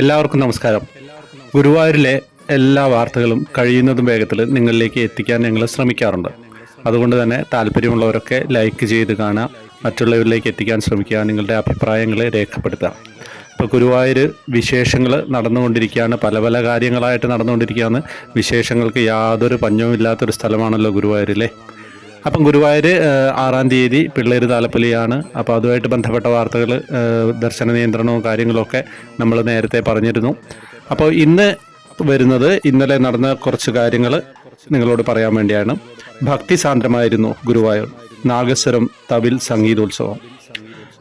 എല്ലാവർക്കും നമസ്കാരം. ഗുരുവായൂരിലെ എല്ലാ വാർത്തകളും കഴിയുന്നതും വേഗത്തിൽ നിങ്ങളിലേക്ക് എത്തിക്കാൻ ഞങ്ങൾ ശ്രമിക്കാറുണ്ട്. അതുകൊണ്ട് തന്നെ താല്പര്യമുള്ളവരൊക്കെ ലൈക്ക് ചെയ്ത് കാണാം മറ്റുള്ളവരിലേക്ക് എത്തിക്കാൻ ശ്രമിക്കുക നിങ്ങളുടെ അഭിപ്രായങ്ങളെ രേഖപ്പെടുത്തുക. ഇപ്പോൾ ഗുരുവായൂർ വിശേഷങ്ങൾ നടന്നുകൊണ്ടിരിക്കുകയാണ് പല പല കാര്യങ്ങളായിട്ട് നടന്നുകൊണ്ടിരിക്കുകയാണ്. വിശേഷങ്ങൾക്ക് യാതൊരു പഞ്ഞവും പഞ്ഞവുമില്ലാത്തൊരു സ്ഥലമാണല്ലോ ഗുരുവായൂരിലെ അപ്പം ഗുരുവായൂർ ആറാം തീയതി പിള്ളേർ താലപ്പൊലിയാണ്. അപ്പോൾ അതുമായിട്ട് ബന്ധപ്പെട്ട വാർത്തകൾ ദർശന നിയന്ത്രണവും കാര്യങ്ങളൊക്കെ നമ്മൾ നേരത്തെ പറഞ്ഞിരുന്നു. അപ്പോൾ ഇന്ന് വരുന്നത് ഇന്നലെ നടന്ന കുറച്ച് കാര്യങ്ങൾ നിങ്ങളോട് പറയാൻ വേണ്ടിയാണ്. ഭക്തി സാന്ദ്രമായിരുന്നു ഗുരുവായൂർ നാഗസ്വരം തവിൽ സംഗീതോത്സവം.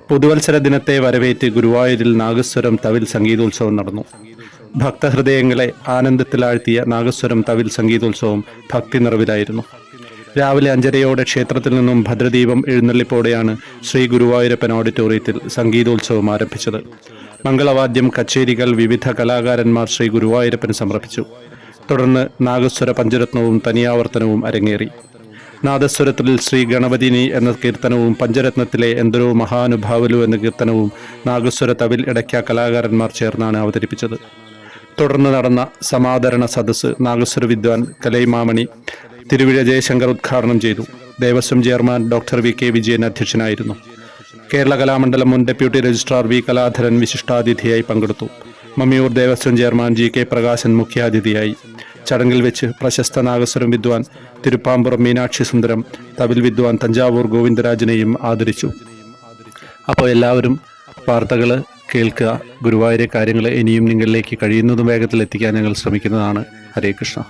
പുതുവത്സര ദിനത്തെ വരവേറ്റ് ഗുരുവായൂരിൽ നാഗസ്വരം തവിൽ സംഗീതോത്സവം നടന്നു. ഭക്തഹൃദയങ്ങളെ ആനന്ദത്തിലാഴ്ത്തിയ നാഗസ്വരം തവിൽ സംഗീതോത്സവം ഭക്തി നിറവിലായിരുന്നു രാവിലെ അഞ്ചരയോടെ ക്ഷേത്രത്തിൽ നിന്നും ഭദ്രദീപം എഴുന്നള്ളിപ്പോടെയാണ് ശ്രീ ഗുരുവായൂരപ്പൻ ഓഡിറ്റോറിയത്തിൽ സംഗീതോത്സവം ആരംഭിച്ചത്. മംഗളവാദ്യം കച്ചേരികൾ വിവിധ കലാകാരന്മാർ ശ്രീ ഗുരുവായൂരപ്പന് സമർപ്പിച്ചു. തുടർന്ന് നാഗസ്വര പഞ്ചരത്നവും തനിയാവർത്തനവും അരങ്ങേറി. നാദസ്വരത്തിൽ ശ്രീ ഗണപതിനി എന്ന കീർത്തനവും പഞ്ചരത്നത്തിലെ എന്തൊരു മഹാനുഭാവലു എന്ന കീർത്തനവും നാഗസ്വര തവിൽ ഇടയ്ക്ക കലാകാരന്മാർ ചേർന്നാണ് അവതരിപ്പിച്ചത്. തുടർന്ന് നടന്ന സമാദരണ സദസ്സ് നാഗസ്വര വിദ്വാൻ കലൈമാമണി തിരുവിഴ ജയശങ്കർ ഉദ്ഘാടനം ചെയ്തു. Devaswom chairman doctor V K Vijayan അധ്യക്ഷനായിരുന്നു. കേരള കലാമണ്ഡലം മുൻ ഡെപ്യൂട്ടി രജിസ്ട്രാർ വി കലാധരൻ വിശിഷ്ടാതിഥിയായി പങ്കെടുത്തു. Mammiyur Devaswom chairman G K Prakashan മുഖ്യാതിഥിയായി. ചടങ്ങിൽ വെച്ച് പ്രശസ്ത നാഗസ്വരം വിദ്വാൻ തിരുപ്പാമ്പുറം മീനാക്ഷി സുന്ദരം തവിൽ വിദ്വാൻ തഞ്ചാവൂർ ഗോവിന്ദരാജനെയും ആദരിച്ചു. അപ്പോൾ എല്ലാവരും വാർത്തകൾ കേൾക്കുക ഗുരുവായൂരെ കാര്യങ്ങൾ ഇനിയും നിങ്ങളിലേക്ക് കഴിയുന്നതും വേഗത്തിൽ എത്തിക്കാൻ ഞങ്ങൾ ശ്രമിക്കുന്നതാണ്. ഹരേ കൃഷ്ണ.